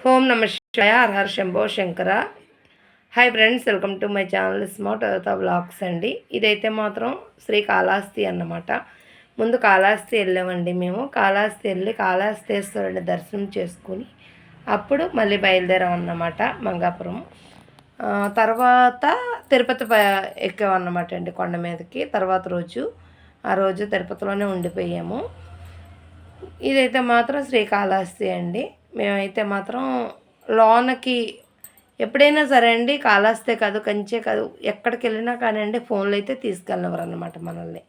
Home నమ శివాయ her Shambho Shankara. Hi friends welcome to my channel smart అవతా blogs అండి. ఇదైతే మాత్రం శ్రీ కాళహస్తి అన్నమాట. ముందు కాళహస్తి వెళ్ళామండి మేము. కాళహస్తి వెళ్ళి కాళహస్తీశ్వరుని దర్శనం చేసుకుని అప్పుడు మళ్ళీ బయలుదేరాం అన్నమాట మంగాపురం. తర్వాత తిరుపతి ఎక్కామన్నమాట అండి కొండ మీదకి. తర్వాత రోజు ఆ రోజు తిరుపతిలోనే ఉండిపోయాము. ఇదైతే మాత్రం శ్రీకాళహస్తి అండి. మేమైతే మాత్రం లోనకి ఎప్పుడైనా సరే అండి కాళహస్తే కాదు కంచే కాదు ఎక్కడికి వెళ్ళినా కానివ్వండి ఫోన్లు అయితే తీసుకెళ్ళినవారు అనమాట మనల్ని.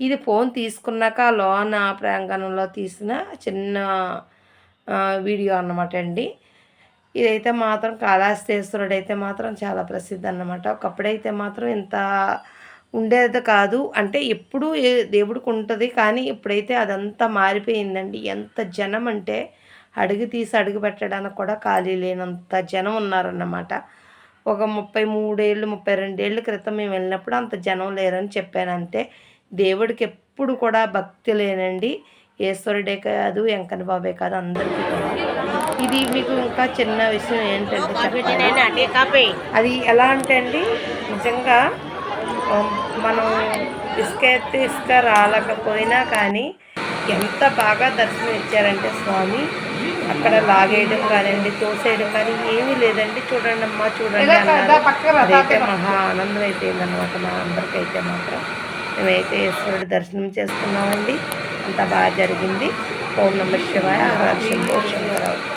ఇది ఫోన్ తీసుకున్నాక లోన ప్రాంగణంలో తీసిన చిన్న వీడియో అన్నమాట అండి. ఇదైతే మాత్రం కాళహస్తేశ్వరుడు అయితే మాత్రం చాలా ప్రసిద్ధి అన్నమాట ఒకప్పుడైతే మాత్రం ఇంత ఉండేది కాదు. అంటే ఎప్పుడు దేవుడికి ఉంటుంది కానీ ఇప్పుడైతే అదంతా మారిపోయిందండి. ఎంత జనం అంటే అడుగు తీసి అడుగు పెట్టడానికి కూడా ఖాళీ లేనంత జనం ఉన్నారన్నమాట. ఒక ముప్పై మూడేళ్ళు ముప్పై రెండేళ్ళ క్రితం మేము వెళ్ళినప్పుడు అంత జనం లేరని చెప్పానంటే దేవుడికి ఎప్పుడు కూడా భక్తి లేనండి. ఈశ్వరుడే కాదు వెంకన్న బాబే కాదు అందరికీ ఇది మీకు ఇంకా చిన్న విషయం ఏంటంటే అది ఎలా అంటే అండి నిజంగా మనం ఇసుక ఇసుక రాలేకపోయినా కానీ ఎంత బాగా దర్శనం ఇచ్చారంటే స్వామి అక్కడ లాగేయడం కానివ్వండి తోసేయడం కానీ ఏమీ లేదండి. చూడండి అమ్మా చూడండి అదైతే మహా ఆనందం అయిపోయిందన్నమాట మా అందరికైతే మాత్రం. మేమైతే ఈశ్వరుడి దర్శనం చేసుకున్నామండి. అంత బాగా జరిగింది. ఓం నమ శివాయ. హర శంభో శంకరావు